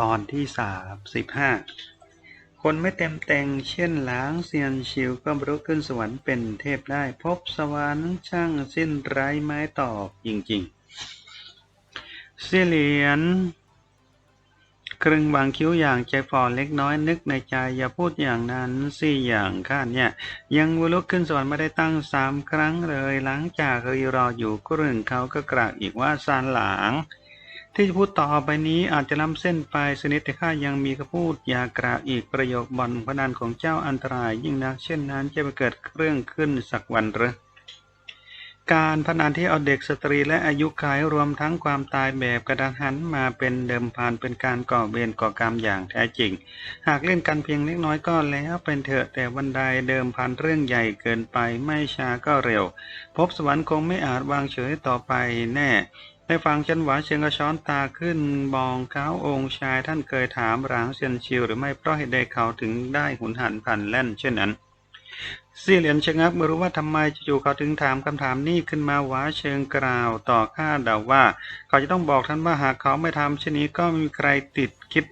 ตอนที่สามสิบห้าคนไม่เต็มแต่งเช่นหลางเซียนชิวก็บรรลุขึ้นสวรรค์เป็นเทพได้ พบสวรรค์ช่างสิ้นไร้ไม้ตอกจริงๆ เสียเหรียญครึ่งบางคิ้วอย่างใจฝ่อเล็กน้อยนึกในใจอย่าพูดอย่างนั้นสิอย่างข้าเนี่ย ยังบรรลุขึ้นสวรรค์ไม่ได้ตั้งสามครั้งเลย หลังจากรีรออยู่ครึ่งเขาก็กล่าวอีกว่าซานหลาง ที่จะพูดต่อไปนี้อาจจะล้ำเส้นไปสนิทแต่ข้ายังมีคำพูดอยากกล่าวอีกประโยคบอนพนันของเจ้าอันตรายยิ่งนักเช่นนั้นจะไปเกิดเรื่องขึ้นสักวันหรือการพนันที่เอาเด็กสตรีและอายุขัยรวมทั้งความตายแบบกระดานหันมาเป็นเดิมพันเป็นการก่อเวรก่อกรรมอย่างแท้จริง หากเล่นกันเพียงเล็กน้อยก็แล้วเป็นเถอะแต่วันใดเดิมพันเรื่องใหญ่เกินไปไม่ช้าก็เร็ว พบสวรรค์คงไม่อาจวางเฉยต่อไปแน่ ได้ฟังจันหวาเชิงกระช้อนตาขึ้นมองเขาองค์ชายท่านเคยถามหลางเซียนชิวหรือไม่เพราะเหตุใดเขาถึงได้หุนหันพันแล่นเช่นนั้นเสี่เหรียญชะงักไม่รู้ว่าทำไมจู่ๆเขาถึงถามคำถามนี้ขึ้นมาหวาเชิงกล่าวต่อข้าเดาว่า เขาจะต้องบอกท่านว่าหากเขาไม่ทำเช่นนี้ก็ไม่มีใครติดคิด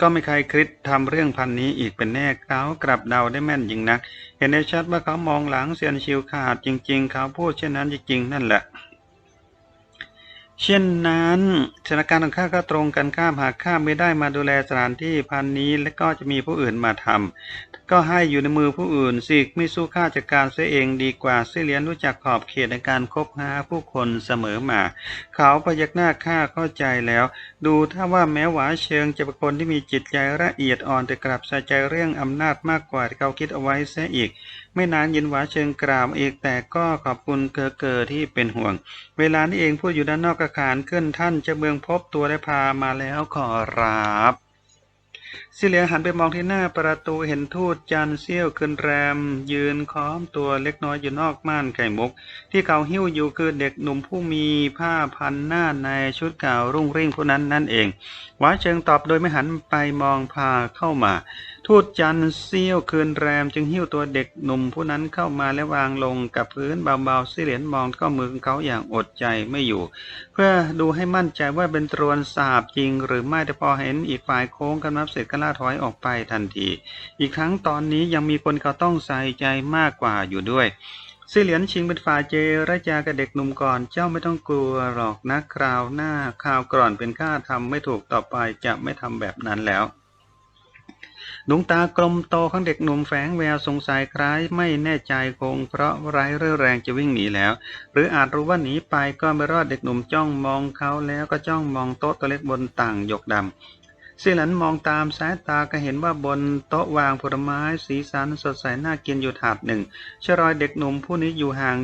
ก็ไม่ใครคิดทำเรื่องพันนี้อีกเป็นแน่เขากลับเดาได้แม่นยิ่งนัก เห็นได้ชัดว่าเขามองหลังเซียนชิวขาดจริง ๆ เขาพูดเช่นนั้นจริงๆนั่นแหละ เช่นนั้นสถานการณ์ของข้าก็ตรงกันข้ามหากข้าไม่ได้มาดูแลสถานที่พันนี้และก็จะมีผู้อื่นมาทำ ก็ให้อยู่ในมือผู้อื่นสิไม่สู้ข้าจัดการเสียเองดีกว่าเสียเลียนรู้จักขอบเขตในการคบหาผู้คนเสมอมา เขาพยักหน้าข้าเข้าใจแล้ว ดูถ้าว่าแม้หวาเชิงจะเป็นคนที่มีจิตใจละเอียดอ่อนแต่กลับใส่ใจเรื่องอำนาจมากกว่าที่เขาคิดเอาไว้เสียอีก ไม่นานยินหวาเชิงกล่าวอีกแต่ก็ขอบคุณเกอเกอที่เป็นห่วง เวลานี้เองพูดอยู่ด้านนอกกระขานขึ้นท่านจะเมืองพบตัวได้พามาแล้วขอรับ สิเหลียงหันไปมองที่หน้าประตูเห็นทูตจันเซี่ยวขึ้นแรม ยืนค้อมตัวเล็กน้อยอยู่นอกม่านไข่มุก ที่เขาหิ้วอยู่คือเด็กหนุ่มผู้มีผ้าพันหน้าในชุดเก่ารุ่งริ่งผู้นั้นนั่นเองหวาเชิงตอบโดยไม่หันไปมองพาเข้ามา ทูตจันเซี่ยวคืนแรมจึงหิ้วตัวเด็กหนุ่มผู้นั้นเข้ามาและวางลงกับพื้นเบาๆสิเหลียนมองเข้ามือของเขาอย่างอดใจไม่อยู่ เพื่อดูให้มั่นใจว่าเป็นตรวนสาบจริง หรือไม่แต่พอเห็นอีกฝ่ายโค้งกำนับเสร็จก็ล่าถอยออกไปทันที อีกครั้งตอนนี้ยังมีคนเขาต้องใส่ใจมากกว่าอยู่ด้วยสิเหลียนชิงเป็นฝ่ายเจรจากับเด็กหนุ่มก่อน เจ้าไม่ต้องกลัวหรอกนะคราวหน้าคราวก่อนเป็นข้าทำไม่ถูกต่อไปจะไม่ทำแบบนั้นแล้ว ดวงตากลมโตของเด็กหนุ่มแฝงแววสงสัยคล้ายไม่แน่ใจคง เพราะไร้เรื่อแรงจะวิ่งหนีแล้ว หรืออาจรู้ว่าหนีไปก็ไม่รอดเด็กหนุ่มจ้องมองเขาแล้วก็จ้องมองโต๊ะตัวเล็กบนต่างหยกดำ เสี่ยหลันมองตามสายตาก็เห็นว่าบนโต๊ะวางผลไม้สีสันสดใสน่ากินอยู่ถาดหนึ่งชรอยเด็กหนุ่มผู้นี้อยู่ห่าง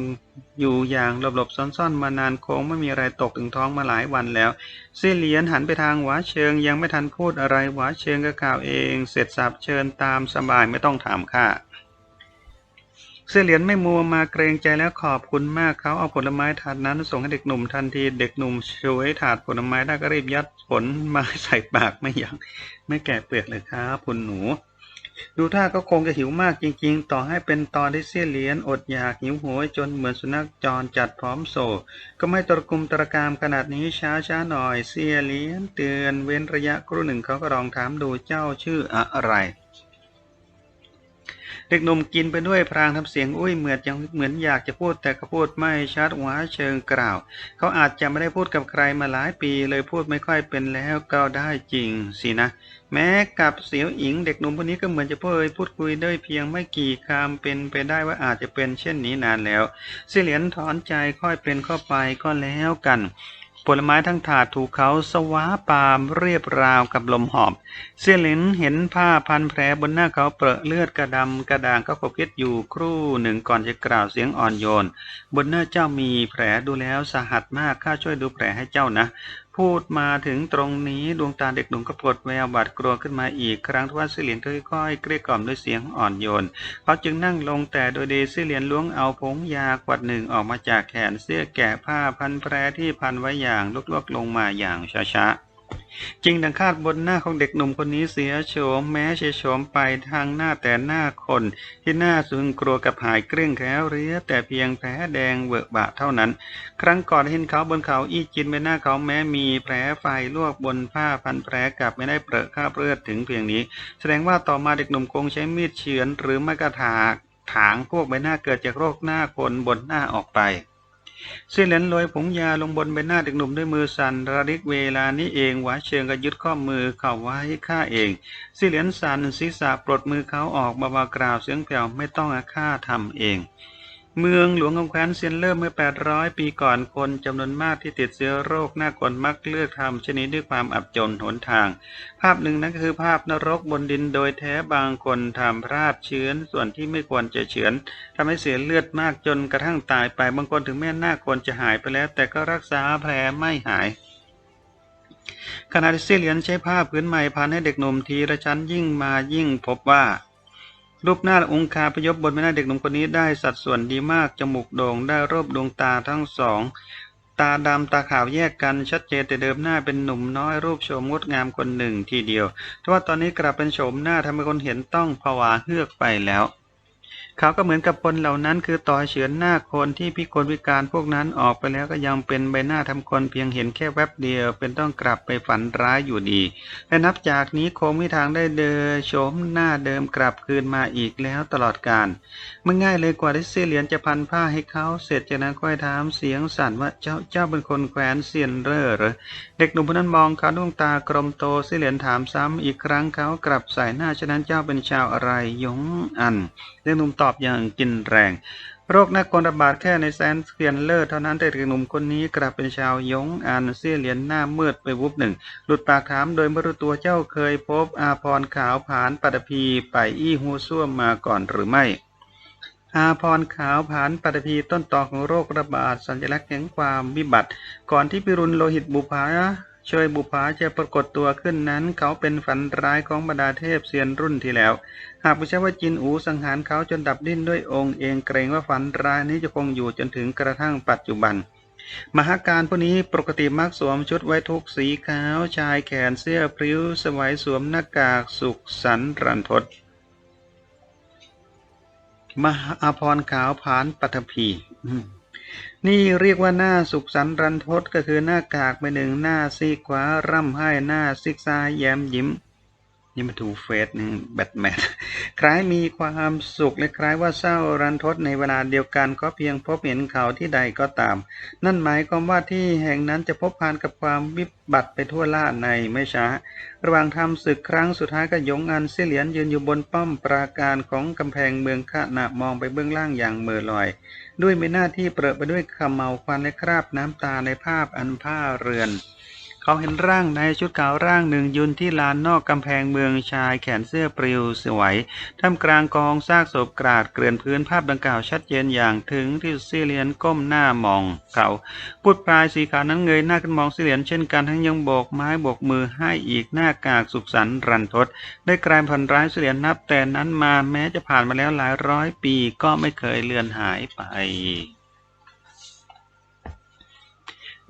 อยู่อย่างหลบๆซ่อนๆมานานคงไม่มีอะไรตกถึงท้องมาหลายวันแล้วเสี่ยเหลียนหันไปทางหวาเชิงยังไม่ทันพูดอะไรหวาเชิงก็กล่าวเอง เสร็จสับเชิญตามสบายไม่ต้องถามข้า เสื้อเหรียญไม่มัวมาเกรงใจแล้วขอบคุณมากเขาเอาผลไม้ถาดนั้นส่งให้เด็กหนุ่มทันที เด็กหนุ่มช่วยถาดผลไม้ได้ก็รีบยัดผลมาใส่ปากไม่ยัง้งไม่แกะเปลือกเลยครับคุณหนู ดูท่าก็คงจะหิวมากจริง ๆ ต่อให้เป็นตอนที่เสี้ยเหรียญอดอยากหิวโหยจนเหมือนสุนัขจรจัดพร้อมโซก็ไม่ตรกุมตรกามขนาดนี้ช้าช้าหน่อยเสี้ยเหรียญเตือนเว้นระยะครู่หนึ่งเขาก็ลองถามดูเจ้าชื่ออะไร ด็กหนุ่มกินไปด้วยพรางทำเสียงอุ้ยเหมือนยังเหมือนอยากจะพูดแต่ก็พูดไม่ชัดหวาเชิงกล่าว เขาอาจจะไม่ได้พูดกับใครมาหลายปีเลยพูดไม่ค่อยเป็นแล้วก็ได้จริงสินะ แม้กับเสียวอิงเด็กหนุ่มคนนี้ก็เหมือนจะพูดพูดคุยได้เพียงไม่กี่คำเป็นไปได้ว่าอาจจะเป็นเช่นนี้นานแล้วเสียเหรียญถอนใจค่อยเป็นเข้าไปก็แล้วกัน ผลไม้ทั้งถาดถูกเขาสวาปามเรียบราวกับลมหอบ เสี้ยหลินเห็นผ้าพันแผลบนหน้าเขาเปรอะเลือดกระดำกระด่างก็ขบคิดอยู่ครู่หนึ่งก่อนจะกล่าวเสียงอ่อนโยน บนหน้าเจ้ามีแผลดูแล้วสาหัสมากข้าช่วยดูแผลให้เจ้านะ พูดมาถึงตรงนี้ดวงตาเด็กหนุ่มก็ปวดแววบาดกลัวขึ้นมาอีกครั้งทว่าซิเลียนค่อยๆเกลี้ยกล่อมด้วยเสียงอ่อนโยนเขาจึงนั่งลงแต่โดยดีสิเลียนล้วงเอาผงยากวดหนึ่งออกมาจากแขนเสื้อแกะผ้าพันแพรที่พันไว้อย่างลวกๆลงมาอย่างช้าๆ จริงดังคาดบนหน้าของเด็กหนุ่มคนนี้เสียโฉมแม้เฉยโฉมไปทางหน้าแต่หน้าคน ที่หน้าสุนกลัวกับหายเกลี้ยงแคล้วเรียแต่เพียงแผลแดงเวอะบะเท่านั้น ครั้งก่อนเห็นเขาบนเขาอีจินใบหน้าเขาแม้มีแผลไฟลวกบนผ้าพันแผลกลับไม่ได้เปรอะคราบเลือดถึงเพียงนี้ แสดงว่าต่อมาเด็กหนุ่มคงใช้มีดเฉือนหรือไม่กระถากถางพวกใบหน้าเกิดจากโรคหน้าคนบนหน้าออกไป เส้นเหรียญโรยผงยาลงบนใบหน้าเด็กหนุ่มด้วยมือสั่นระลึกเวลานี้เองหวาเชิงก็ยึดข้อมือเข่าไว้ข้าเองเส้นเหลนสั่นศีรษะปลดมือเขาออกเบาๆกล่าวเสียงแผ่วไม่ต้องอาข้าทำเอง เมืองหลวงของแคว้นเซียนเริ่มเมื่อ 800 ปีก่อนคนจำนวนมากที่ติดเชื้อโรคหน้ากลมักเลือกทำชนิดด้วยความอับจนหนทาง ภาพหนึ่งนั้นก็คือภาพนรกบนดินโดยแท้บางคนทำพลาดเชื้อนส่วนที่ไม่ควรจะเฉือนทำให้เสียเลือดมากจนกระทั่งตายไปบางคนถึงแม้หน้าควรจะหายไปแล้ว แต่ก็รักษาแผลไม่หายขณะที่เซียเหลียนใช้ผ้าผืนใหม่พันให้เด็กหนุ่มทีละชั้นยิ่งมายิ่งพบว่า รูปหน้าองคาพยพบนใบหน้าเด็กหนุ่มคนนี้ได้สัดส่วนดีมาก จมูกโด่งได้รูปดวงตาทั้งสอง ตาดำตาขาวแยกกันชัดเจนแต่เดิมหน้าเป็นหนุ่มน้อยรูปโฉมงดงามคนหนึ่งทีเดียวแต่ว่าตอนนี้กลับเป็นโฉมหน้าทำให้คนเห็นต้องผวาเฮือกไปแล้ว เขาก็เหมือนกับคนเหล่านั้น คือต่อเฉือนหน้าคนที่พิกลพิการพวกนั้นออกไปแล้วก็ยังเป็นใบหน้าทำคนเพียงเห็นแค่แวบเดียว เป็นต้องกลับไปฝันร้ายอยู่ดีและนับจากนี้คงไม่ทางได้เดินโฉมหน้าเดิมกลับคืนมาอีกแล้วตลอดกาลมันง่ายเลยกว่าที่เซียเหรียญจะพันผ้าให้เขาเสร็จจากนั้นค่อยถามเสียงสั่นว่าเจ้าเจ้าเป็นคนแคว้นเซียนเร่อเหรอเด็กหนุ่มคนนั้นมองเขาดวงตากลมโตเซียเหรียญถามซ้ำอีกครั้งเขากลับใส่หน้าฉะนั้นเจ้าเป็นชาวอะไรยงอันเด็กหนุ่มตอบอย่างกินแรง โรคนักกลระบาดแค่ในแซนเซียนเลอร์เท่านั้นแต่เด็กหนุ่มคนนี้กลับเป็นชาวยงอันเสียเหรียญหน้ามืดไปวุบหนึ่ง หลุดปากถามโดยม่รู้ตัวเจ้าเคยพบอาพรขาวผานปัตภีไปอี้หูซ่วมมาก่อนหรือไม่อาพรขาวผานปัตภีต้นต่อของโรคระบาดสัญลักษณ์แห่งความวิบัติ ก่อนที่พิรุณโลหิตบุภา ช่วยบุภาจะปรากฏตัวขึ้นนั้น เขาเป็นฝันร้ายของบรรดาเทพเซียนรุ่นที่แล้ว หากไม่ใช่ว่าจินอูสังหารเขาจนดับดิ้นด้วยองค์เองเกรงว่าฝันร้ายนี้จะคงอยู่จนถึงกระทั่งปัจจุบัน มหาการผู้นี้ปกติมักสวมชุดไว้ทุกสีขาวชายแขนเสื้อพริ้ว สวยสวมหน้ากากสุขสันรันทดมหาอภร์ขาวผานปัทภี นี่เรียกว่าหน้าสุขสันรันทดก็คือหน้ากากไปหนึ่งหน้าซีกขวาร่ำไห้หน้าซิกซ้ายแย้มยิ้ม นี่มาดูเฟสหนึ่งแบทแมนคล้ายมีความสุขและคล้ายว่าเศร้ารันทดในเวลาเดียวกันก็เพียงพบเห็นเขาที่ใดก็ตาม นั่นหมายความว่าที่แห่งนั้นจะพบพานกับความวิบัติไปทั่วล่าในไม่ช้า ระหว่างทำศึกครั้งสุดท้ายก็ยงอันเสียเหรียญยืนอยู่บนป้อมปราการของกำแพงเมืองขณะมองไปเบื้องล่างอย่างเมื่อลอย ด้วยมีหน้าที่เปรอะไปด้วยขมเมาควันและคราบน้ำตาในภาพอันผ้าเรือน เขาเห็นร่างในชุดขาวร่างหนึ่งยืนที่ลานนอกกำแพงเมืองชายแขนเสื้อปลิวสวยท่ามกลางกองซากศพกราดเกลื่อนพื้นภาพดังกล่าวชัดเจนอย่างถึงที่ซีเลียนก้มหน้ามองเขาพูดปลายสีขาวนั้นเงยหน้าขึ้นมองซีเลียนเช่นกันทั้งยังโบกไม้โบกมือให้อีกหน้ากากสุขสันต์รันทดได้กลายพันร้ายซีเลียนนับแต่นั้นมาแม้จะผ่านมาแล้วหลายร้อยปีก็ไม่เคยเลือนหายไป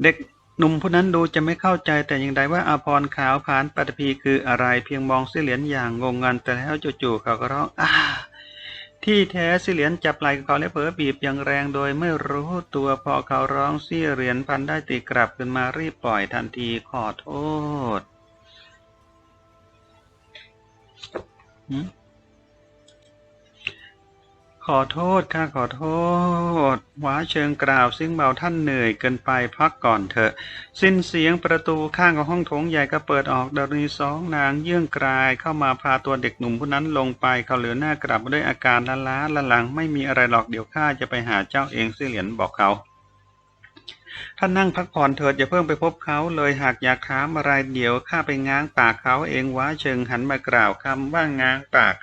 เด็ก หนุ่มผู้นั้นดูจะไม่เข้าใจแต่อย่างใดว่าอาพรขาวผานปัตภีคืออะไรเพียงมองเสียเหรียญอย่างงงงันแต่แล้วจู่ๆเขาก็ร้องอ้าที่แท้สียเหรียญจับไหล่เขาและเผลอบีบอย่างแรงโดยไม่รู้ตัวพอเขาร้องเสียเหรียญพันได้ตีกลับขึ้นมารีบปล่อยทันทีขอโทษ ขอโทษค่ะขอโทษ ว้าเชิงกล่าวซึ่งเบาท่านเหนื่อยเกินไปพักก่อนเถอะ สิ้นเสียงประตูข้างของห้องโถงใหญ่ก็เปิดออกดารีสองนางเยื่องกลายเข้ามาพาตัวเด็กหนุ่มผู้นั้นลงไปเขาเหลือหน้ากลับด้วยอาการละล้าละหลังไม่มีอะไรหรอกเดี๋ยวข้าจะไปหาเจ้าเองสิเหรียญบอกเขา ท่านนั่งพักผ่อนเถิดอย่าเพิ่งไปพบเขาเลยหากอยากถามอะไรเดี๋ยวข้าไปง้างปากเขาเองว้าเชิงหันมากล่าวคำว่าง้างปาก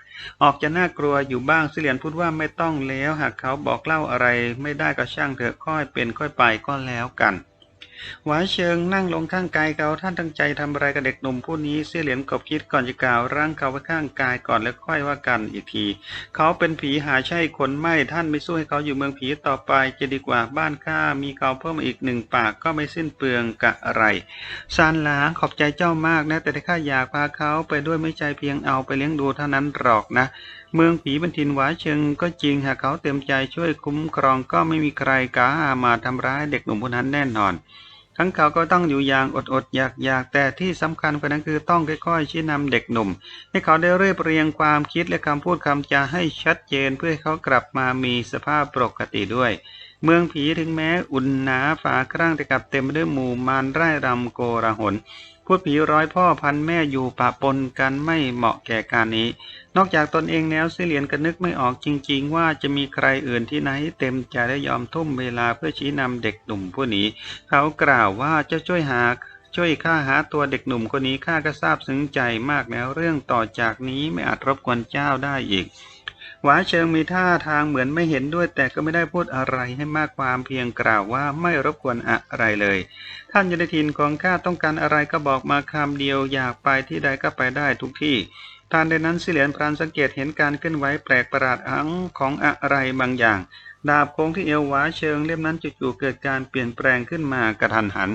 ออกจะน่ากลัวอยู่บ้างสิเหรียนพูดว่าไม่ต้องแล้ว หากเขาบอกเล่าอะไร ไม่ได้ก็ช่างเถอะค่อยเป็นค่อยไปก็แล้วกัน หวาเชิงนั่งลงข้างกายเขาท่านตั้งใจทำอะไรกับเด็กหนุ่มผู้นี้เสี่ยเหรียญกบคิดก่อนจะกล่าวร่างเขาไว้ข้างกายก่อนแล้วค่อยว่ากันอีกที เขาเป็นผีหาใช่คนไม่ท่านไม่สู้ให้เขาอยู่เมืองผีต่อไปจะดีกว่าบ้านข้ามีเขาเพิ่มอีกหนึ่งปากก็ไม่สิ้นเปลืองกะอะไรซานหลางขอบใจเจ้ามากนะ แต่ที่ข้าอยากพาเขาไปด้วยไม่ใจเพียงเอาไปเลี้ยงดูเท่านั้นหรอกนะเมืองผีเป็นทินหวาเชิงก็จริงหากเขาเต็มใจช่วยคุ้มครองก็ไม่มีใครกล้ามาทำร้ายเด็กหนุ่มผู้นั้นแน่นอน ทั้งเขาก็ต้องอยู่อย่างอดอดๆอยากอยากๆแต่ที่สำคัญกว่านั้นคือต้องค่อยๆชี้นำเด็กหนุ่ม ให้เขาได้เรียบเรียงความคิดและคำพูดคำจาให้ชัดเจนเพื่อให้เขากลับมามีสภาพปกติด้วย เมืองผีถึงแม้อุ่นหนาฝาครั่งแต่กลับเต็มไปด้วยหมู่มารไร่รำโกระหนพูดผีร้อยพ่อพันแม่อยู่ปะปนกันไม่เหมาะแก่การนี้ นอกจากตนเองแล้วเสเหลียนก็นึกไม่ออกจริง ๆ ว่าจะมีใครอื่นที่ไหนเต็มใจและยอมทุ่มเวลาเพื่อชี้นำเด็กหนุ่มผู้นี้ เขากล่าวว่าจะช่วยหาช่วยข้าหาตัวเด็กหนุ่มคนนี้ข้าก็ทราบซึ้งใจมากแล้วเรื่องต่อจากนี้ไม่อาจรบกวนเจ้าได้อีกหวาเชิงมีท่าทางเหมือนไม่เห็นด้วย แต่ก็ไม่ได้พูดอะไรให้มากความเพียงกล่าวว่าไม่รบกวนอะไรเลย ท่านยนทินของข้าต้องการอะไรก็บอกมาคำเดียวอยากไปที่ใดก็ไปได้ทุกที่ ท่านในนั้นสิเหลียนพรานสังเกตเห็นการเคลื่อนไหวแปลกประหลาดอังของอะไรบางอย่าง ดาบโค้งที่เอวหวาเชิงเล่มนั้นจู่ๆเกิดการเปลี่ยนแปลงขึ้นมากระทันหัน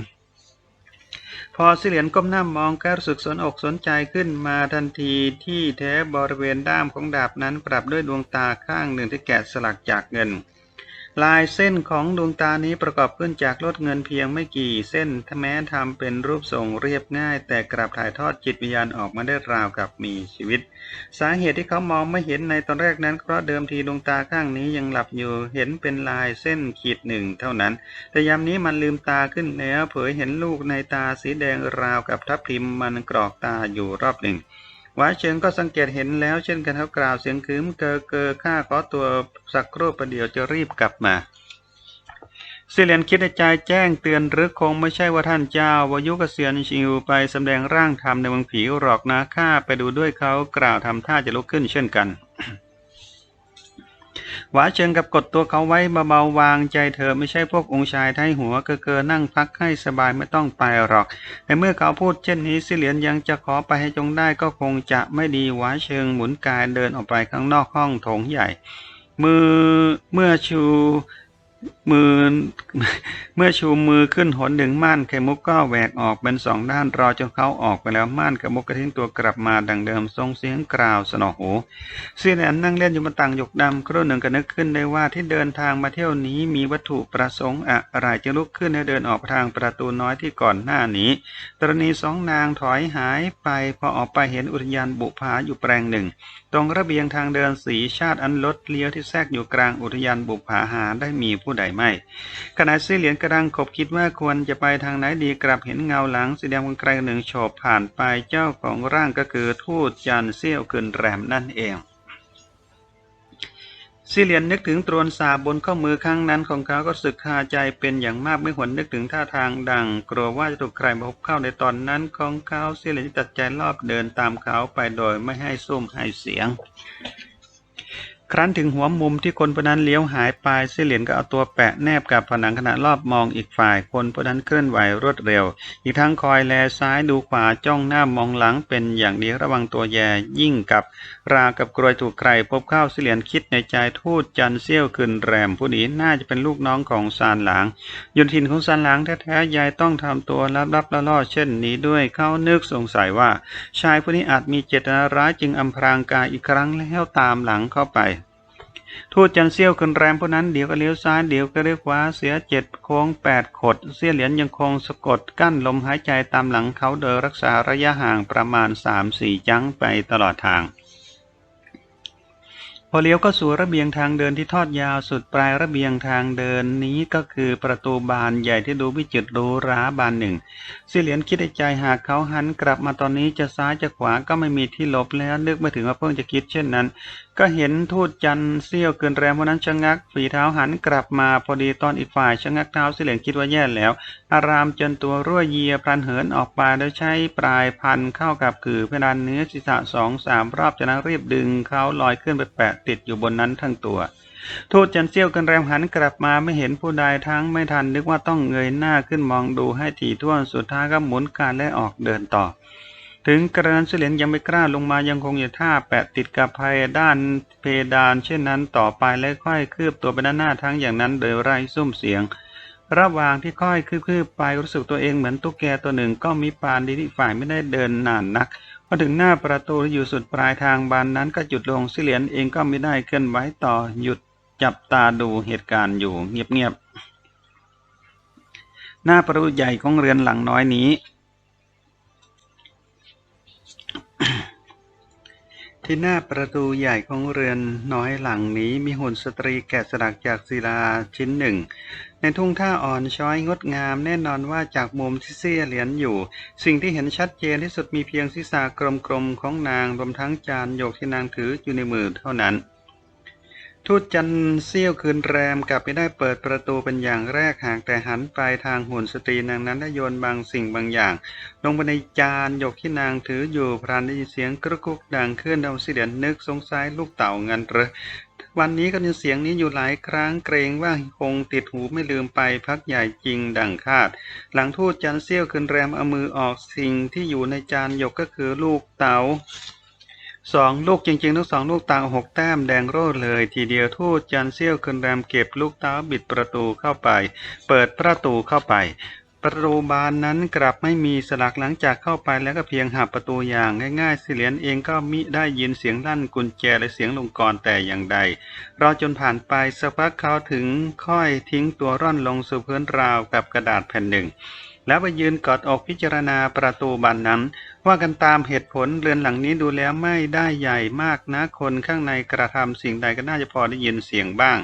พอสิเหลียนก้มหน้ามองก็รู้สึกสนอกสนใจขึ้นมาทันทีที่แท้บริเวณด้ามของดาบนั้นปรับด้วยดวงตาข้างหนึ่งที่แกะสลักจากเงิน ลายเส้นของดวงตานี้ประกอบขึ้นจากลดเงินเพียงไม่กี่เส้นแม้ทำเป็นรูปทรงเรียบง่าย แต่กลับถ่ายทอดจิตวิญญาณออกมาได้ราวกับมีชีวิต สาเหตุที่เขามองไม่เห็นในตอนแรกนั้น เพราะเดิมทีดวงตาข้างนี้ยังหลับอยู่เห็นเป็นลายเส้นขีดหนึ่งเท่านั้น แต่ยามนี้มันลืมตาขึ้นแล้วเผยเห็นลูกในตาสีแดงราวกับทับทิมมันกรอกตาอยู่รอบหนึ่ง วายเชิงก็สังเกตเห็นแล้วเช่นกันเขากล่าวเสียงคืมเกอเกอข้าขอตัวสักครู่ประเดี๋ยวจะรีบกลับมาเสียเลียนคิดในใจแจ้งเตือนหรือคงไม่ใช่ว่าท่านเจ้าวายุเกษียณชิวไปแสดงร่างธรรมในวังผีหรอกนะข้าไปดูด้วยเขากล่าวทำท่าจะลุกขึ้นเช่นกัน หวาเชิงกับกดตัวเขาไว้เบาๆวางใจเธอไม่ใช่พวกองค์ชายไทยหัวเกอเกอนั่งพักให้สบายไม่ต้องไปหรอกแต่เมื่อเขาพูดเช่นนี้เสิเหลียนยังจะขอไปให้จงได้ก็คงจะไม่ดีหวาเชิงหมุนกายเดินออกไปข้างนอกห้องโถงใหญ่มือเมื่อชู มือเมื่อชูมือขึ้นหนหนึ่งม่านไข่มุกก็แหวกออกเป็นสองด้านรอจนเขาออกไปแล้วม่านไข่มุกก็ทิ้งตัวกลับมาดังเดิมทรงเสียงกล่าวสนอหูเสียแหลนนั่งเล่นอยู่บนตังหยกดำครู่หนึ่งก็นึกขึ้นได้ว่าที่เดินทางมาเที่ยวนี้มีวัตถุประสงค์อะไรจะลุกขึ้นและเดินออกทางประตูน้อยที่ก่อนหน้านี้ตรณีสองนางถอยหายไปพอออกไปเห็นอุทยานบุพาอยู่แปลงหนึ่ง ตรงระเบียงทางเดินสีชาติอันลดเลี้ยวที่แทรกอยู่กลางอุทยานบุพาหาได้มีผู้ใดไม่ขณะเสี่เหรียญกำลังขบคิดว่าควรจะไปทางไหนดีกลับเห็นเงาหลังสีแดงคนไกลหนึ่งโฉบผ่านไปเจ้าของร่างก็คือทูตจันเซี่ยวคืนแรมนั่นเองสิเหรียญนึกถึงตรวนสาบบนข้อมือข้งนั้นของเขาก็สึกคาใจเป็นอย่างมากไม่หวนนึกถึงท่าทางดัง กลัวว่าจะถูกใครมาพบเข้าในตอนนั้นของเขาเสิเหรียญตัดใจรอบเดินตามเขาไปโดยไม่ให้ซุ่มให้เสียง ครั้นถึงหัวมุมที่คนพวกนั้นเลี้ยวหายไปเสี่ยเหรียญก็เอาตัวแปะแนบกับผนังขณะรอบมองอีกฝ่ายคนพวกนั้นเคลื่อนไหวรวดเร็ว อีกทั้งคอยแลซ้ายดูขวาจ้องหน้ามองหลังเป็นอย่างดีระวังตัวแย่ยิ่งกับ ราวกับกรวยถูกใครพบเข้าเสี่ยเหรียญคิดในใจทูตจันเซี่ยวคืนแรมผู้นี้น่าจะเป็นลูกน้องของซานหลางยนทินของซานหลางแท้ๆยายต้องทำตัวลับๆล่อๆเช่นนี้ด้วยเขานึกสงสัยว่า ชายผู้นี้อาจมีเจตนาร้ายจึงอำพรางกายอีกครั้งแล้วตามหลังเข้าไป ทูตจันเซี่ยวขึ้นแรมพวกนั้นเดี๋ยวก็เลี้ยวซ้ายเดี๋ยวก็เลี้ยวขวาเสียเจ็ดโค้งแปดขด เสี้ยเหรียญยังคงสะกดกั้นลมหายใจตามหลังเขาโดยรักษาระยะห่างประมาณสามสี่จังไปตลอดทาง พอเลี้ยวก็สู่ระเบียงทางเดินที่ทอดยาวสุดปลายระเบียงทางเดินนี้ก็คือประตูบานใหญ่ที่ดูวิจิตรหรูหราบานหนึ่งเสี่ยเหรียญคิดในใจหากเขาหันกลับมาตอนนี้จะซ้ายจะขวาก็ไม่มีที่หลบแล้วนึกไม่ถึงว่าเพิ่งจะคิดเช่นนั้น ก็เห็นทูตจันเซี่ยวเกินแรมวันนั้นชะงักฝีเท้าหันกลับมาพอดีตอนอีกฝ่ายชะงักเท้าเสียเหรียญคิดว่าแย่แล้ว อารามจนตัวรั่วเยียพลันเหินออกไปโดยใช้ปลายพันเข้ากับกือเพดานเนื้อศีรษะสองสามรอบจากนั้นรีบดึงเขาลอยขึ้นไปแปะติดอยู่บนนั้นทั้งตัวทูตจันเซี่ยวกันแรมหันกลับมาไม่เห็นผู้ใดทั้งไม่ทันนึกว่าต้องเงยหน้าขึ้นมองดูให้ถี่ถ้วนสุดท้ายก็หมุนการและออกเดินต่อ ถึงกระนั้นเสลียนยังไม่กล้าลงมายังคงอยู่ท่าแปะติดกับภายด้านเพดาน เช่นนั้นต่อไปและค่อยคืบตัวไปด้านหน้าทั้งอย่างนั้นโดยไร้ซุ้มเสียง ระหว่างที่ค่อยคืบๆไปรู้สึกตัวเองเหมือนตุ๊กแกตัวหนึ่งก็มีปานดีที่ฝ่ายไม่ได้เดินนานนักพอถึงหน้าประตูที่อยู่สุดปลายทางบานนั้นก็หยุดลงเสลียนเองก็ไม่ได้เคลื่อนไหวต่อหยุดจับตาดูเหตุการณ์อยู่เงียบๆหน้าประตูใหญ่ของเรือนหลังน้อยนี้ ที่หน้าประตูใหญ่ของเรือนน้อยหลังนี้มีหุ่นสตรีแกะสลักจากศิลาชิ้นหนึ่ง ในทุ่งท่าอ่อนช้อยงดงามแน่นอนว่าจากมุมที่เสี้ยเหรียญอยู่ สิ่งที่เห็นชัดเจนที่สุดมีเพียงศีรษะกลมๆของนางรวมทั้งจานหยกที่นางถืออยู่ในมือเท่านั้น ทูตจันเซี่ยวคืนแรมกลับไม่ได้เปิดประตูเป็นอย่างแรกหากแต่หันไปทางหุ่นสตรีนางนั้นได้โยนบางสิ่งบางอย่าง ลงไปในจานหยกที่นางถืออยู่พรานได้ยินเสียงกระกุกดังขึ้นดำเสียนนึกสงสัยลูกเต่าเงินเหรอวันนี้ก็มีเสียงนี้อยู่หลายครั้งเกรงว่าคงติดหูไม่ลืมไปพักใหญ่จริงดังคาด หลังทูตจันเซี่ยวคืนแรมเอามือออกสิ่งที่อยู่ในจานหยกก็คือลูกเต๋า สองลูกจริงๆ ทั้งสองลูกต๋างหกแต้มแดงโร่เลย ทีเดียวทูตจันเซี่ยวคืนแรมเก็บลูกเต๋าบิดประตูเข้าไป เปิดประตูเข้าไป ประตูบานนั้นกลับไม่มีสลักหลังจากเข้าไปแล้วก็เพียงหับประตูอย่างง่ายๆสิเหรียญเองก็มิได้ยินเสียงลั่นกุญแจและเสียงลงกรแต่อย่างใดรอจนผ่านไปสักพักเขาถึงค่อยทิ้งตัวร่อนลงสู่พื้นราวกับกระดาษแผ่นหนึ่ง แล้วไปยืนกอดอกพิจารณาประตูบานนั้น ว่ากันตามเหตุผลเรือนหลังนี้ดูแล้วไม่ได้ใหญ่มากนะคนข้างในกระทำสิ่งใดก็น่าจะพอได้ยินเสียงบ้าง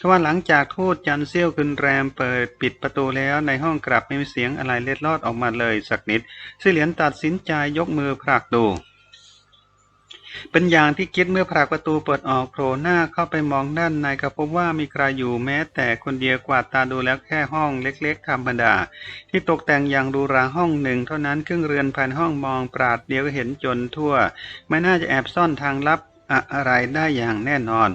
ทว่าหลังจากทูตจันเซี่ยวขึ้นแรมเปิดปิดประตูแล้วในห้องกลับไม่มีเสียงอะไรเล็ดลอดออกมาเลยสักนิดสิเหลียนตัดสินใจยกมือผลักดู เป็นอย่างที่คิดเมื่อผลักประตูเปิดออกโผล่หน้าเข้าไปมองด้านในก็พบว่ามีใครอยู่แม้แต่คนเดียวกวาดตาดูแล้วแค่ห้องเล็กๆธรรมดา ที่ตกแต่งอย่างดูราห้องหนึ่ง เท่านั้นครึ่งเรือนภายในห้องมองปราดเดียวก็เห็นจนทั่ว ไม่น่าจะแอบซ่อนทางลับ อะไรได้อย่างแน่นอน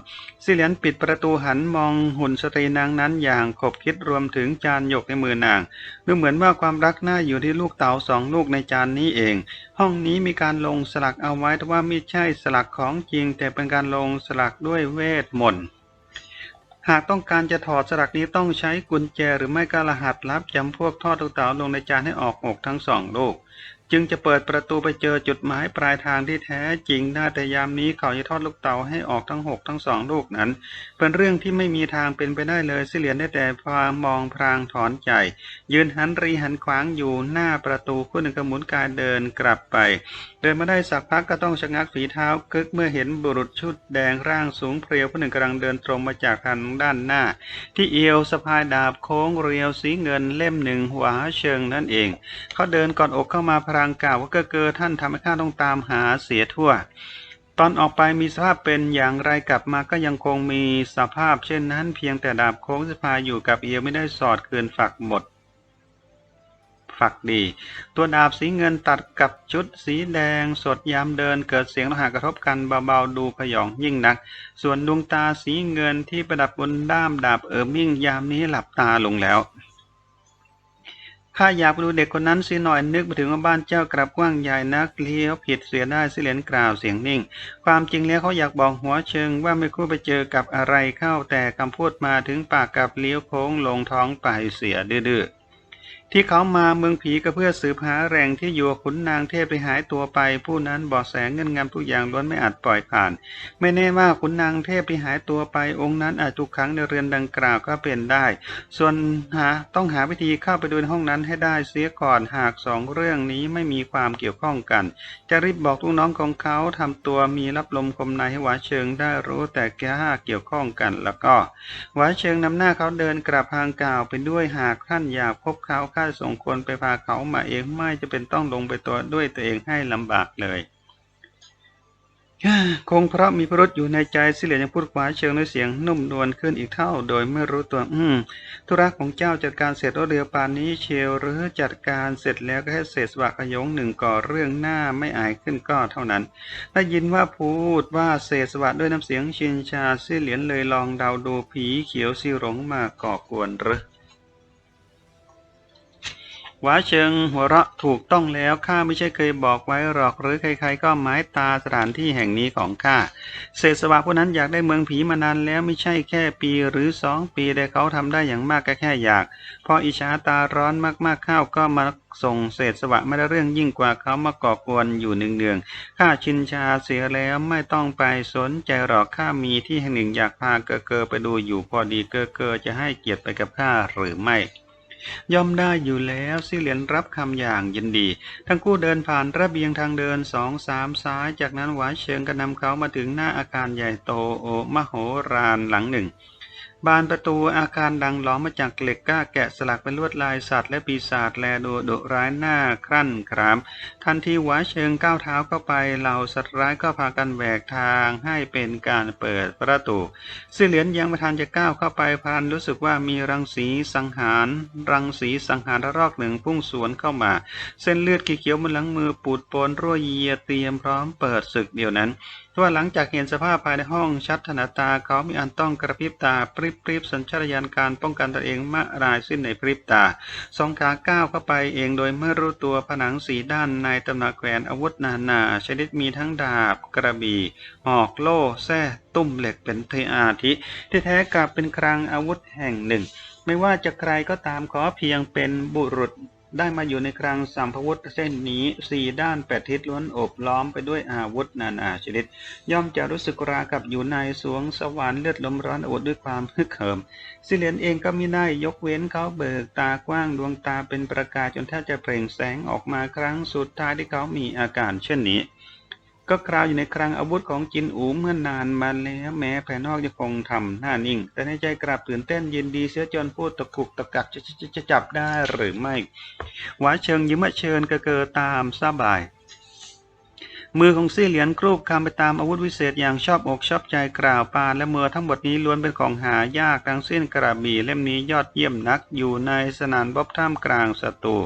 สิเหลียนปิดประตูหันมองหุ่นสตรีนางนั้นอย่างขบคิดรวมถึงจานหยกในมือนางดูเหมือนว่าความรักน่าอยู่ที่ลูกเต๋าสองลูกในจานนี้เอง ห้องนี้มีการลงสลักเอาไว้แต่ว่าไม่ใช่สลักของจริง แต่เป็นการลงสลักด้วยเวทมนต์หากต้องการจะถอดสลักนี้ต้องใช้กุญแจหรือไม่ก็รหัสลับจำพวกทอดลูกเต๋าลงในจานให้ออกอกทั้งสองลูก จึงจะเปิดประตูไปเจอจุดหมายปลายทางที่แท้จริงได้แต่ยามนี้เขาจะทอดลูกเต๋าให้ออกทั้งหกทั้งสองลูกนั้น เป็นเรื่องที่ไม่มีทางเป็นไปได้เลยสิเหลียนได้แต่พามองพรางถอนใจ ยืนหันรีหันขวางอยู่หน้าประตูคู่หนึ่งกระหมุนกายเดินกลับไป เดินมาได้สักพักก็ต้องชะงักฝีเท้ากึกเมื่อเห็นบุรุษชุดแดงร่างสูงเพรียวผู้หนึ่งกำลังเดินตรงมาจากทางด้านหน้า ที่เอวสะพายดาบโค้งเรียวสีเงินเล่มหนึ่งหัวเชิงนั่นเอง เขาเดินก่อนอกเข้ามาพรางกล่าวว่าเกอเกอท่านทำให้ข้าต้องตามหาเสียทั่ว ตอนออกไปมีสภาพเป็นอย่างไรกลับมาก็ยังคงมีสภาพ เช่นนั้นเพียงแต่ดาบโค้งสะพายอยู่กับเอวไม่ได้สอดเกินฝักหมดฝักดี ตัวดาบสีเงินตัดกับชุดสีแดงสดยามเดินเกิดเสียงระหากระทบกันเบาๆดูพยองยิ่งนัก ส่วนดวงตาสีเงินที่ประดับบนด้ามดาบเออมิ่งยามนี้หลับตาลงแล้ว ข้าอยากไปดูเด็กคนนั้นสิหน่อยนึกไปถึงว่าบ้านเจ้ากลับกว้างใหญ่นักเลี้ยวผิดเสียได้สิเหรียญกล่าวเสียงนิ่ง ความจริงแล้วเขาอยากบอกหัวเชิงว่าไม่คู่ไปเจอกับอะไรเข้าแต่คำพูดมาถึงปากกับเลี้ยวโค้งลงท้องไปเสียดื้อ ที่เขามาเมืองผีก็เพื่อสืบหาแหล่งที่อยู่ขุนนางเทพไปหายตัวไป ผู้นั้นบอกแสงเงินงามทุกอย่างล้วนไม่อาจปล่อยผ่าน ไม่แน่ว่าขุนนางเทพไปหายตัวไป องค์นั้นอาจถูกขังในเรือนดังกล่าวก็เป็นได้ ส่วนหาต้องหาวิธีเข้าไปดูในห้องนั้นให้ได้เสียก่อนหากสองเรื่องนี้ไม่มีความเกี่ยวข้องกัน จะรีบบอกลูกน้องของเขาทำตัวมีรับลมคมในให้หวาเชิงได้รู้แต่แก่เกี่ยวข้องกันแล้วก็หวาเชิงนำหน้าเขาเดินกลับทางกล่าวไปด้วยหากท่านอยากพบเขาข้าส่งคนไปพาเขามาเองไม่จะเป็นต้องลงไปตัวด้วยตัวเองให้ลำบากเลยคงเพราะมีพรุษอยู่ในใจสิเหลียยังพูดขวาเชิงด้วยเสียงนุ่มนวลขึ้นอีกเท่า โดยไม่รู้ตัว อืมธุระของเจ้าจัดการเสร็จแล้วเรือปานนี้เชียวหรือจัดการเสร็จแล้วก็แค่เศษสวะขยงหนึ่งก่อเรื่องหน้าไม่อายขึ้นก็เท่านั้นได้ยินว่าพูดว่าเศษสวะด้วยน้ำเสียงชินชาสิเหลียนเลยลองเดาดูผีเขียวซีหลงมาก่อกวนหรือ หวาเชิงหัวเราะถูกต้องแล้วข้าไม่ใช่เคยบอกไว้หรอกหรือใครๆก็หมายตาสถานที่แห่งนี้ของข้าเศษสวะพวกนั้นอยากได้เมืองผีมานานแล้วไม่ใช่แค่ปีหรือสองปีแต่เขาทำได้อย่างมากก็แค่อยาก พออิจฉาตาร้อนมากๆเข้าก็มาส่งเศษสวะไม่ได้เรื่องยิ่งกว่าเขามาก่อกวนอยู่เนืองๆข้าชินชาเสียแล้วไม่ต้องไปสนใจหรอกข้ามีที่แห่งหนึ่งอยากพาเกอเกอไปดูอยู่พอดีเกอเกอจะให้เกียรติไปกับข้าหรือไม่ ย่อมได้อยู่แล้วซิเหลียนรับคำอย่างยินดี ทั้งคู่เดินผ่านระเบียงทางเดินสองสามซ้าย จากนั้นหวาเชิงก็นำเขามาถึงหน้าอาคารใหญ่โตโอมโหฬารหลังหนึ่ง บานประตูอาคารดังหลอมมาจากเหล็กก้าแกะสลักเป็นลวดลายสัตว์และปีศาจแลดูดุร้ายหน้าครั่นคราม ทันทีหวาเชิงก้าวเท้าเข้าไปเหล่าสัตว์ร้ายก็พากันแหวกทางให้เป็นการเปิดประตูสิเหลียนยังไม่ทันจะก้าวเข้าไปพันรู้สึกว่ามีรังสีสังหาร รังสีสังหารระลอกหนึ่งพุ่งสวนเข้ามา เส้นเลือดเขียวบนหลังมือปูดปนรั่วเยียเตรียมพร้อมเปิดศึกเดียวนั้นว่าหลังจากเห็นสภาพภายในห้องชัดถนาตาเขามีอันต้องกระพริบตาปริบปริบสัญชาตญาณการป้องกันตัวเองมะรายสิ้นในพริบตาสองขาก้าวเข้าไปเองโดยไม่รู้ตัวผนังสีด้านในตำหนักแขวนอาวุธนานาชนิดมีทั้งดาบกระบี่หอกโล่แส้ตุ้มเหล็กเป็นเทอาทิที่แท้กลับเป็นคลังอาวุธแห่งหนึ่ง ไม่ว่าจะใครก็ตามขอเพียงเป็นบุรุษ ได้มาอยู่ในครังสัมภวุธเส้นนี้สี่ด้านแปดทิศล้วนโอบล้อมไปด้วยอาวุธนานาชนิด ย่อมจะรู้สึกรากับอยู่ในสวงสวรรค์เลือดลมร้อนอดด้วยความฮึกเหิมสิเหลียนเองก็มิได้ยกเว้นเขาเบิกตากว้างดวงตาเป็นประกายจนแทบจะเปล่งแสงออกมาครั้งสุดท้ายที่เขามีอาการเช่นนี้ ก็คราวอยู่ในคลังอาวุธของจินอูเมื่อนานมาแล้วแม้ภายนอกจะคงทำหน้านิ่ง แต่ในใจกลับตื่นเต้นยินดีเสียจนพูดตะกุกตะกักจะจะจะจะจับได้หรือไม่หวาเชิงยิ้มเชิญกระเกอตามสบาย มือของซี่เหลียนครูปคำไปตามอาวุธวิเศษอย่างชอบอกชอบใจกล่าวปานและมือทั้งหมดนี้ล้วนเป็นของหายากทั้งสิ้นกระบี่เล่มนี้ยอดเยี่ยมนักอยู่ในสนานบอบท่ามกลางศัตรู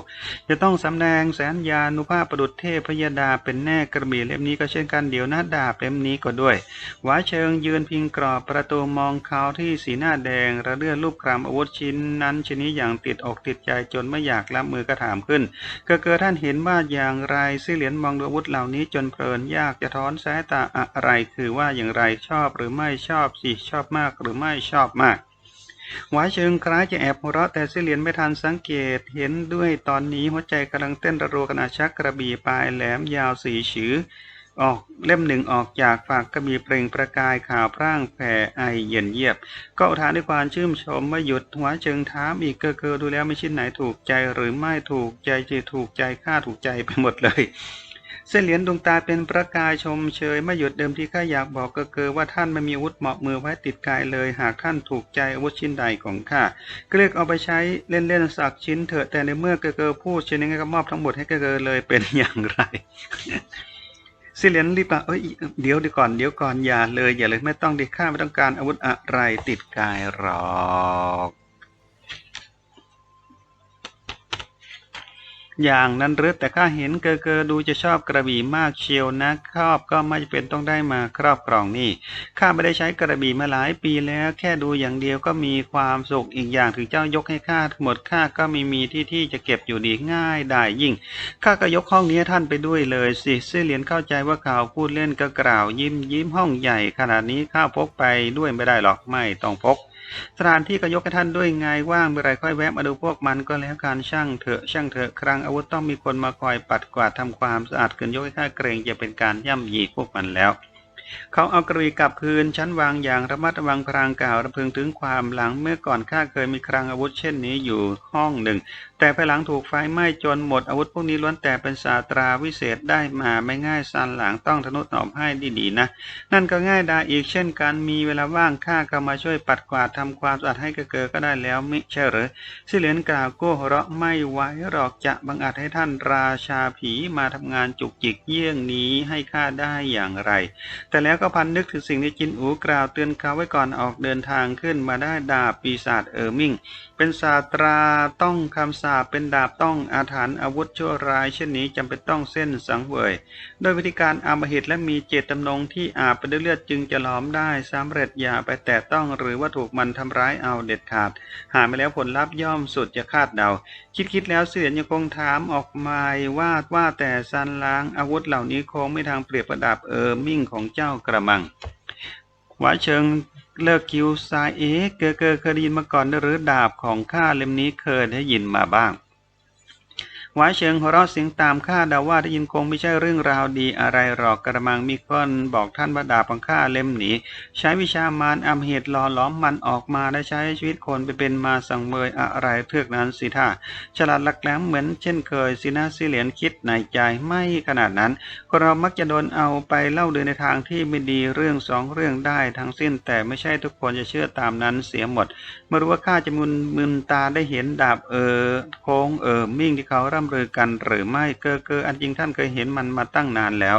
จะต้องสำแดงแสนยานุภาพประดุจเทพพยดาเป็นแน่กระบี่เล่มนี้ก็เช่นกันเดี๋ยวหน้าดาบเล่มนี้ก็ด้วยหวาเชิงยืนพิงกรอบประตูมองเขาที่สีหน้าแดงระเลื่อรูปคลำอาวุธชิ้นนั้นชนิดอย่างติดอกติดใจจนไม่อยากรับมือก็ถามขึ้นก็เกิดท่านเห็นว่าอย่างไรซี่เหลียนมองดูอาวุธเหล่านี้จนเพลินยากจะถอนสายตาอะไรคือว่าอย่างไรชอบหรือไม่ชอบสิชอบมากหรือไม่ชอบมากหวายเชิงคล้ายจะแอบหัวเราะแต่ซี่เหลียนไม่ทันสังเกตเห็นด้วยตอนนี้หัวใจกำลังเต้นระรัวขณะชักกระบี่ปลายแหลมยาวสี่ชือออกเล่มหนึ่งออกจากฝากกระบี่เปล่งประกายข่าวพร่างแผ่ไอเย็นเยียบ ก็อุทานด้วยความชื่นชมไม่หยุดหัวเชิงถามอีกเกอเกอดูแล้วไม่ชิ้นไหนถูกใจหรือไม่ถูกใจจะถูกใจข้าถูกใจไปหมดเลย เส้นเหรียญดวงตาเป็นประกายชมเชยไม่หยุดเดิมที่ข้าอยากบอกก็คือว่าท่านไม่มีอาวุธเหมาะมือไว้ติดกายเลย หากท่านถูกใจอาวุธชิ้นใดของข้าก็เลือกเอาไปใช้เล่นๆสักชิ้นเถอะแต่ในเมื่อเกอเกอพูดเช่นนี้ก็มอบทั้งหมดให้เกอเกอเลยเป็นอย่างไรสิเหลียนรีบมาเอ้ยเดี๋ยวดีก่อนเดี๋ยวก่อนอย่าเลยอย่าเลยไม่ต้องดิข้าไม่ต้องการอาวุธอะไรติดกายหรอก อย่างนั้นหรือแต่ข้าเห็นเกอเกอดูจะชอบกระบี่มากเชียวนะครอบก็ไม่จำเป็นต้องได้มาครอบครองนี่ข้าไม่ได้ใช้กระบี่มาหลายปีแล้ว แค่ดูอย่างเดียวก็มีความสุขอีกอย่างถึงเจ้ายกให้ข้าทั้งหมดข้าก็ไม่มีที่ที่จะเก็บอยู่ดีง่ายได้ยิ่งข้าก็ยกห้องนี้ท่านไปด้วยเลยสิเสื้อเหรียญเข้าใจว่าข่าวพูดเล่นก็กล่าวยิ้มยิ้มห้องใหญ่ ขนาดนี้ข้าพกไปด้วยไม่ได้หรอกไม่ต้องพก สถานที่ก็ยกให้ท่านด้วยไงว่างเมื่อไรค่อยแวะมาดูพวกมันก็แล้วการช่างเถอะช่างเถอะครั้งอาวุธต้องมีคนมาคอยปัดกวาดทำความสะอาดเกินยกให้ข้าเกรงจะเป็นการย่ำยีพวกมันแล้ว เขาเอากระบี่กลับคืนชั้นวางอย่างระมัดระวังพรางกล่าวระพึงถึงความหลังเมื่อก่อนข้าเคยมีคลังอาวุธเช่นนี้อยู่ห้องหนึ่ง แต่ภายหลังถูกไฟไหม้จนหมดอาวุธพวกนี้ล้วนแต่เป็นศาสตราวิเศษได้มาไม่ง่ายสันหลังต้องทนุถนอมให้ดีๆนะ นั่นก็ง่ายดายอีกเช่นการมีเวลาว่างข้าก็มาช่วยปัดกวาดทำความสะอาดให้กระเกิดก็ได้แล้วมิใช่หรือสิเหลียนกล่าวโก้หัวเราะไม่ไหวหรอกจะบังอาจให้ท่านราชาผีมาทำงานจุกจิกเยี่ยงนี้ให้ข้าได้อย่างไรแต่แล้วก็พันนึกถึงสิ่งที่จินอูกล่าวเตือนเขาไว้ก่อนออกเดินทางขึ้นมาได้ดาบปีศาจเออร์มิงเป็นศาสตราต้องคำสาปเป็นดาบต้องอาถรรพ์อาวุธชั่วร้ายเช่นนี้จำเป็นต้องเส้นสังเวย โดยวิธีการอำมหิตและมีเจตจำนงที่อาบไปด้วยเลือดจึงจะหลอมได้สำเร็จอย่าไปแตะต้องหรือว่าถูกมันทำร้ายเอาเด็ดขาด หาไม่แล้วผลลัพธ์ย่อมสุดจะคาดเดา คิดคิดๆแล้วเสียนยังคงถามออกมาว่าว่าแต่ซันล้างอาวุธเหล่านี้คงไม่ทางเปรียบประดับเออมิ่งของเจ้ากระมังหวาเชิง เลิกคิวซายเอ๊ะเกอเกอเคยได้ยินมาก่อนหรือดาบของข้าเล่มนี้เคยได้ยินมาบ้าง หวายเชิงหัวเราะเสียงตามข้าดาว่าได้ยินคงไม่ใช่เรื่องราวดีอะไรหรอกกระมังมีคนบอกท่านว่าดาบของข้าเล่มหนีใช้วิชามารอำเหตุหล่อหลอมมันออกมาและใช้ชีวิตคนไปเป็นมาสังเมยอะไรเทือกนั้นสิท่าฉลาดหลักแหลมเหมือนเช่นเคยสินะสิเหรียญคิดในใจไม่ขนาดนั้นคนเรามักจะโดนเอาไปเล่าเดินในทางที่ไม่ดีเรื่องสองเรื่องได้ทั้งสิ้น แต่ไม่ใช่ทุกคนจะเชื่อตามนั้นเสียหมดไม่รู้ว่าข้าจะมึนมึนตาได้เห็นดาบเออโค้งเออมิ่งที่เขาร่ำลือกันหรือไม่เกอเกออันจริงท่านเคยเห็นมันมาตั้งนานแล้ว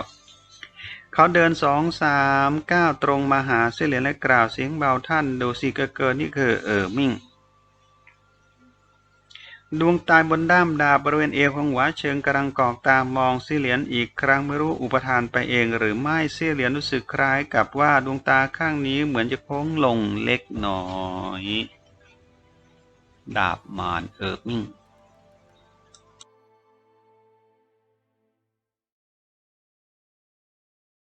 เขาเดินสองสามก้าวตรงมาหาเสเหลียนและกล่าวเสียงเบาท่านดูสิเกอเกอนี่คือเออมิ่งดวงตาบนด้ามดาบบริเวณเอวของหวาเชิงกำลังกอกตามองเสี่เหลียนอีกครั้งไม่รู้อุปทานไปเองหรือไม่เสี่เหลียนรู้สึกคล้ายกับว่าดวงตาข้างนี้เหมือนจะโค้งลงเล็กน้อย ดาบมารเอิบมิ่ง